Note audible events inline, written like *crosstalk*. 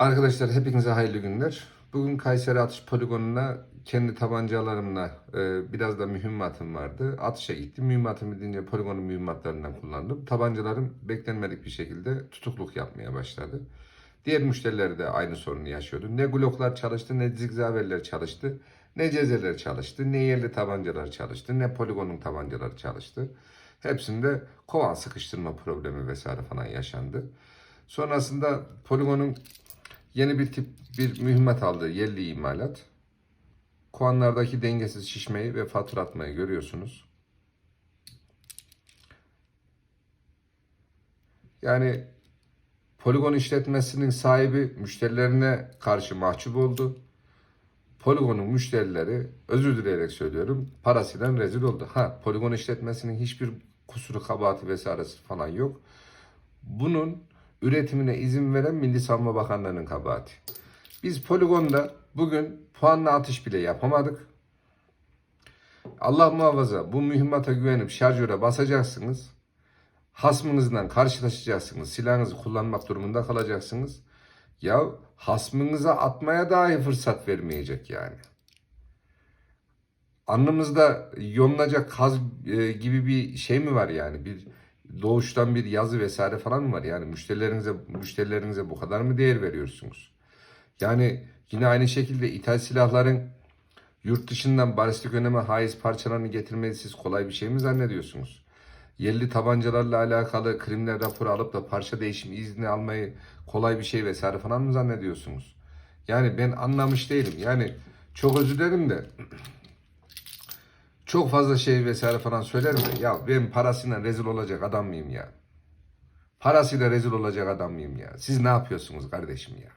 Arkadaşlar hepinize hayırlı günler. Bugün Kayseri Atış Poligonu'na kendi tabancalarımla e, biraz da mühimmatım vardı. Atışa gittim. Mühimmatımı gidince poligonun mühimmatlarından kullandım. Tabancalarım beklenmedik bir şekilde tutukluk yapmaya başladı. Diğer müşteriler de aynı sorunu yaşıyordu. Ne gloklar çalıştı, ne zigzaverler çalıştı, ne cezeler çalıştı, ne yerli tabancalar çalıştı, ne poligonun tabancaları çalıştı. Hepsinde kovan sıkıştırma problemi vesaire falan yaşandı. Sonrasında poligonun yeni bir tip bir mühimmat aldı yerli imalat. Kovanlardaki dengesiz şişmeyi ve faturatmayı görüyorsunuz. Yani poligon işletmesinin sahibi müşterilerine karşı mahcup oldu. Poligonun müşterileri özür dileyerek söylüyorum parasıyla rezil oldu. Ha poligon işletmesinin hiçbir kusuru kabahati vesairesi falan yok. Bunun üretimine izin veren Milli Savunma Bakanlığı'nın kabahati. Biz poligonda bugün puanla atış bile yapamadık. Allah muhafaza bu mühimmata güvenip şarjöre basacaksınız. Hasmınızdan karşılaşacaksınız. Silahınızı kullanmak durumunda kalacaksınız. Ya hasmınıza atmaya dahi fırsat vermeyecek yani. Alnımızda yonulacak kaz e, gibi bir şey mi var yani? Bir doğuştan bir yazı vesaire falan mı var? Yani müşterilerinize müşterilerinize bu kadar mı değer veriyorsunuz? Yani yine aynı şekilde ithal silahların yurt dışından balistik öneme haiz parçalarını getirmeyi siz kolay bir şey mi zannediyorsunuz? Yerli tabancalarla alakalı kriminal raporu alıp da parça değişimi izni almayı kolay bir şey vesaire falan mı zannediyorsunuz? Yani ben anlamış değilim. Yani çok özür dilerim de *clears throat* çok fazla şey vesaire falan söylerim de ya ben parasıyla rezil olacak adam mıyım ya? Parasıyla rezil olacak adam mıyım ya? Siz ne yapıyorsunuz kardeşim ya?